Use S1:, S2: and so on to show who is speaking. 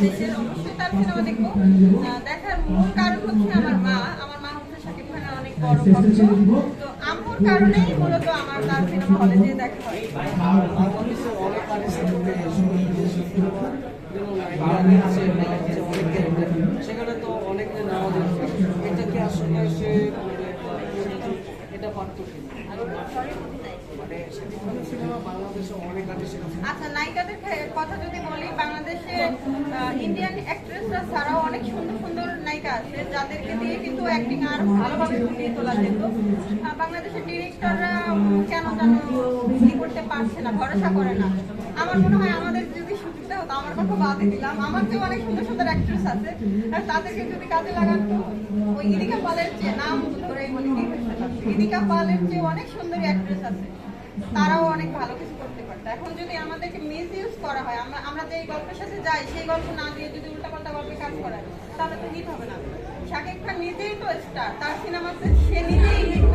S1: দেশের অবশ্যই তার সিনেমা দেখব দেখার মূল কারণ হচ্ছে আমার মা আমার মা হচ্ছে শাকিব খানের অনেক বড় ভক্ত তো আম্মুর কারণেই মূলত আমার তার সিনেমা হলে যেয়ে দেখা।
S2: সেখানে তো অনেক নামাজ এটা কি আসলে।
S1: আচ্ছা নায়িকাদের কথা যদি বলি, বাংলাদেশে ইন্ডিয়ান অ্যাক্ট্রেসরা ছাড়াও অনেক সুন্দর সুন্দর নায়িকা আছে, যাদেরকে দিয়ে কিন্তু অ্যাক্টিং আর ভালোভাবে ফুটিয়ে তোলা যেত। বাংলাদেশের ডিরেক্টররা কেন যেন ই করতে পারছে না, ভরসা করে না। আমার মনে হয় আমাদের যদি সুযোগটা হতো, আমার কথা বাদে দিলাম। আমার যে অনেক সুন্দর সুন্দর অ্যাক্ট্রেস আছে তাদেরকে যদি কাজে লাগান তো, ওই ইদিকা পালের চেয়ে নাম ধরেই বলি ইদিকা পালের চেয়ে অনেক সুন্দরী অ্যাক্ট্রেস আছে, তারাও অনেক ভালো কিছু এখন যদি আমাদেরকে মিস ইউজ করা হয়, আমরা আমরা যে গল্পের সাথে যাই, সেই গল্প না দিয়ে যদি উল্টাপাল্টা গল্পে কাজ করায় তাহলে তো হিট হবে না। শাকিব খান নিজেই তো স্টার তার সিনেমাতে সে নিজেই